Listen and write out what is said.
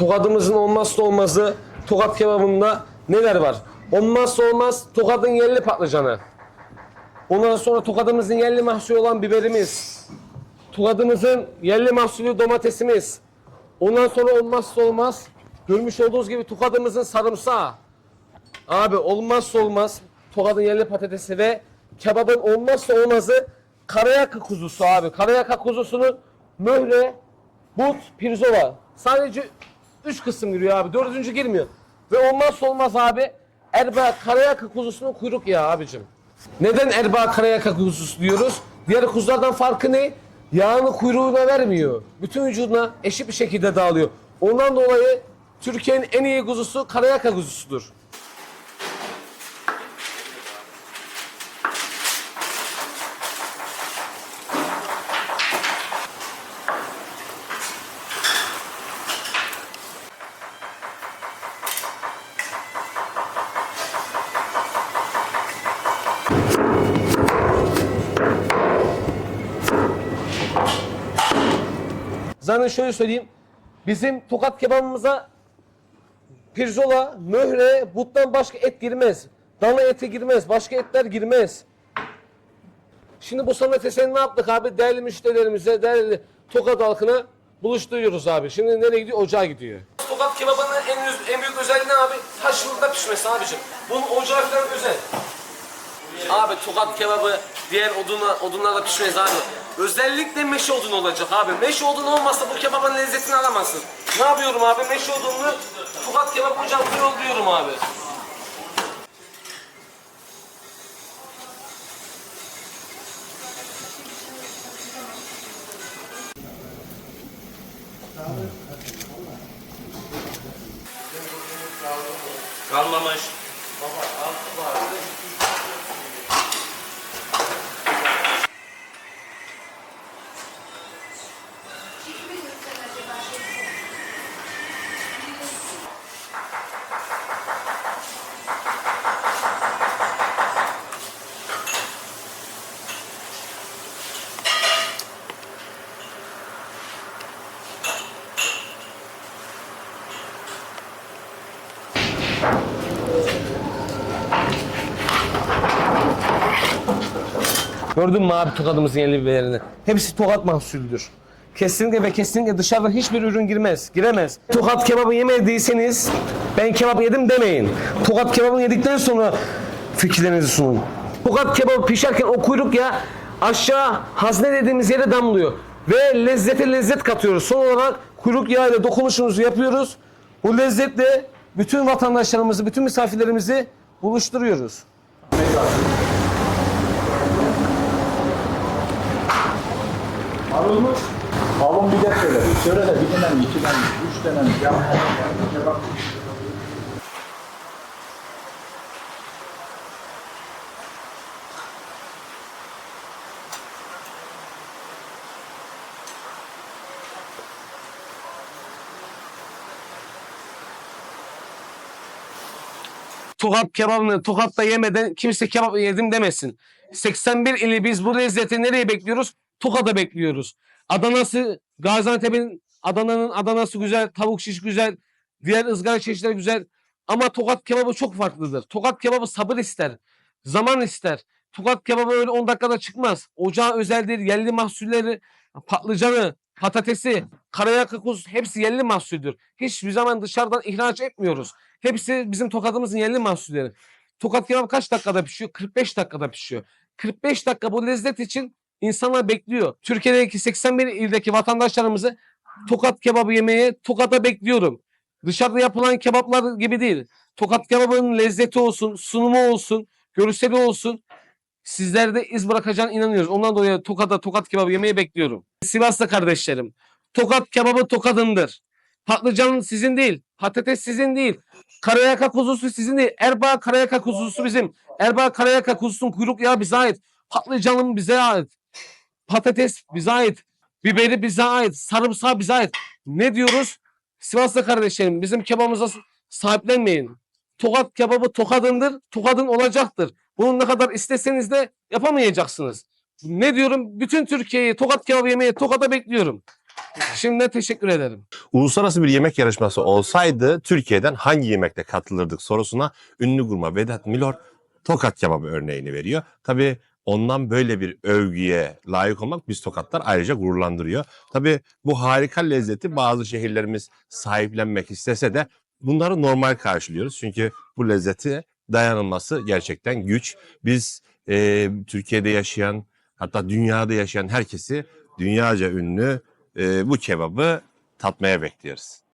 Tokadımızın olmazsa olmazı tokat kebabında neler var? Olmazsa olmaz tokadın yerli patlıcanı. Ondan sonra tokadımızın yerli mahsulü olan biberimiz. Tokadımızın yerli mahsulü domatesimiz. Ondan sonra olmazsa olmaz görmüş olduğunuz gibi tokadımızın sarımsağı. Abi olmazsa olmaz tokadın yerli patatesi ve kebabın olmazsa olmazı karayaka kuzusu abi. Karayaka kuzusunun möhre, but, pirzola. Sadece üç kısım giriyor abi. Dördüncü girmiyor. Ve olmazsa olmaz abi Erbaa karayaka kuzusunun kuyruk yağı abicim. Neden Erbaa karayaka kuzusu diyoruz? Diğer kuzulardan farkı ne? Yağını kuyruğuna vermiyor. Bütün vücuduna eşit bir şekilde dağılıyor. Ondan dolayı Türkiye'nin en iyi kuzusu karayaka kuzusudur. Zaten şöyle söyleyeyim. Bizim tokat kebabımıza pirzola, möhre, buttan başka et girmez. Dana eti girmez. Başka etler girmez. Şimdi bu sanat eserini ne yaptık abi? Değerli müşterilerimize, değerli tokat halkına buluşturuyoruz abi. Şimdi nereye gidiyor? Ocağa gidiyor. Tokat kebabının en, en büyük özelliği ne abi? Taş fırında pişmesi abicim. Bunun ocağı falan özel. Abi tokat kebabı diğer odunla, odunlarla pişmez abi. Özellikle meşe odun olacak abi. Meşe odun olmazsa bu kebabın lezzetini alamazsın. Ne yapıyorum abi? Meşe odunlu tokat kebap ocağımıza yolluyorum abi. Kalmamış. Gördün mü abi tokadımızın yerli biberini? Hepsi tokat mahsulüdür. Kesinlikle ve kesinlikle dışarıdan hiçbir ürün girmez, giremez. Tokat kebabı yemediyseniz ben kebap yedim demeyin. Tokat kebabını yedikten sonra fikirlerinizi sunun. Tokat kebabı pişerken o kuyruk ya aşağı hazne dediğimiz yere damlıyor. Ve lezzete lezzet katıyoruz. Son olarak kuyruk yağı ile dokunuşumuzu yapıyoruz. Bu lezzetle bütün vatandaşlarımızı, bütün misafirlerimizi buluşturuyoruz. Marul mu? Kavun bir de söyle. Bir söyle de bir tane mi, iki tane mi, üç tane mi? Ya, ya bak. Tokat kebabını Tokat'ta yemeden kimse kebap yedim demesin. 81 ili biz bu lezzeti nereye bekliyoruz? Tokat'a bekliyoruz. Adana'sı, Gaziantep'in Adana'nın Adana'sı güzel, tavuk şiş güzel, diğer ızgara çeşitleri güzel. Ama Tokat kebabı çok farklıdır. Tokat kebabı sabır ister, zaman ister. Tokat kebabı öyle 10 dakikada çıkmaz. Ocağı özeldir, yerli mahsulleri, patlıcanı, patatesi, karayaka kuzusu hepsi yerli mahsuldür. Hiçbir zaman dışarıdan ihraç etmiyoruz. Hepsi bizim tokadımızın yerli mahsulleri. Tokat kebap kaç dakikada pişiyor? 45 dakikada pişiyor. 45 dakika bu lezzet için insanlar bekliyor. Türkiye'deki 81 ildeki vatandaşlarımızı tokat kebabı yemeye Tokat'a bekliyorum. Dışarıda yapılan kebaplar gibi değil. Tokat kebabının lezzeti olsun, sunumu olsun, görseli olsun. Sizlerde iz bırakacağına inanıyoruz. Ondan dolayı Tokat'a tokat kebabı yemeye bekliyorum. Sivas'ta kardeşlerim. Tokat kebabı tokadındır. Patlıcan sizin değil. Patates sizin değil. Karayaka kuzusu sizin değil. Erbaa karayaka kuzusu bizim. Erbaa karayaka kuzusunun kuyruk yağı bize ait. Patlıcanın bize ait. Patates bize ait. Biberi bize ait. Sarımsağı bize ait. Ne diyoruz? Sivaslı kardeşlerim bizim kebabımıza sahiplenmeyin. Tokat kebabı tokadındır. Tokadın olacaktır. Bunu ne kadar isteseniz de yapamayacaksınız. Ne diyorum? Bütün Türkiye'yi tokat kebabı yemeye tokada bekliyorum. Şimdiden teşekkür ederim. Uluslararası bir yemek yarışması olsaydı Türkiye'den hangi yemekle katılırdık sorusuna ünlü gurme Vedat Milor tokat kebabı örneğini veriyor. Tabii ondan böyle bir övgüye layık olmak biz tokatlar ayrıca gururlandırıyor. Tabii bu harika lezzeti bazı şehirlerimiz sahiplenmek istese de bunları normal karşılıyoruz. Çünkü bu lezzeti dayanılması gerçekten güç. Biz e, Türkiye'de yaşayan hatta dünyada yaşayan herkesi dünyaca ünlü e, bu kebabı tatmaya bekliyoruz.